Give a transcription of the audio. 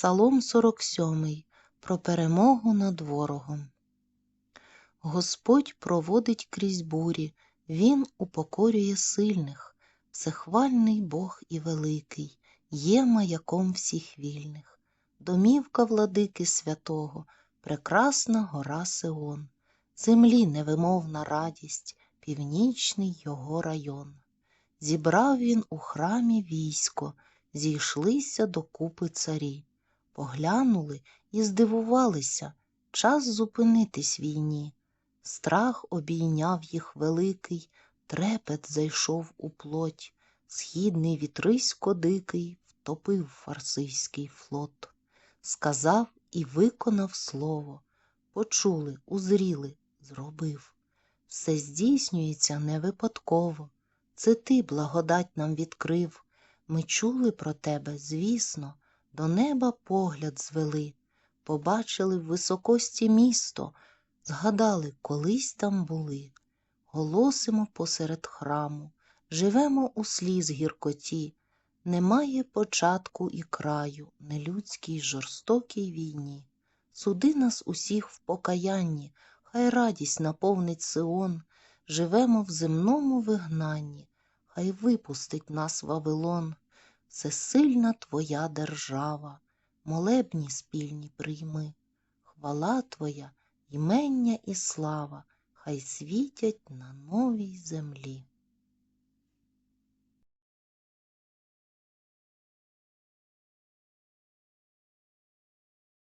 Псалом 47 про перемогу над ворогом. Господь проводить крізь бурі, Він упокорює сильних, всехвальний Бог і великий, є маяком всіх вільних, домівка владики святого, прекрасна гора Сион, землі невимовна радість, північний його район. Зібрав він у храмі військо, зійшлися докупи царі. Поглянули і здивувалися час зупинитись війні. Страх обійняв їх великий, трепет зайшов у плоть, східний вітрисько дикий втопив фарсийський флот. Сказав і виконав слово. Почули, узріли, зробив. Все здійснюється не випадково. Це ти благодать нам відкрив. Ми чули про тебе, звісно. До неба погляд звели, побачили в високості місто, згадали, колись там були. Голосимо посеред храму, живемо у сліз гіркоті, немає початку і краю нелюдській жорстокій війні. Суди нас усіх в покаянні, хай радість наповнить Сион, живемо в земному вигнанні, хай випустить нас Вавилон. Всесильна твоя держава, молебні спільні прийми, хвала Твоя, імення і слава, хай світять на новій землі.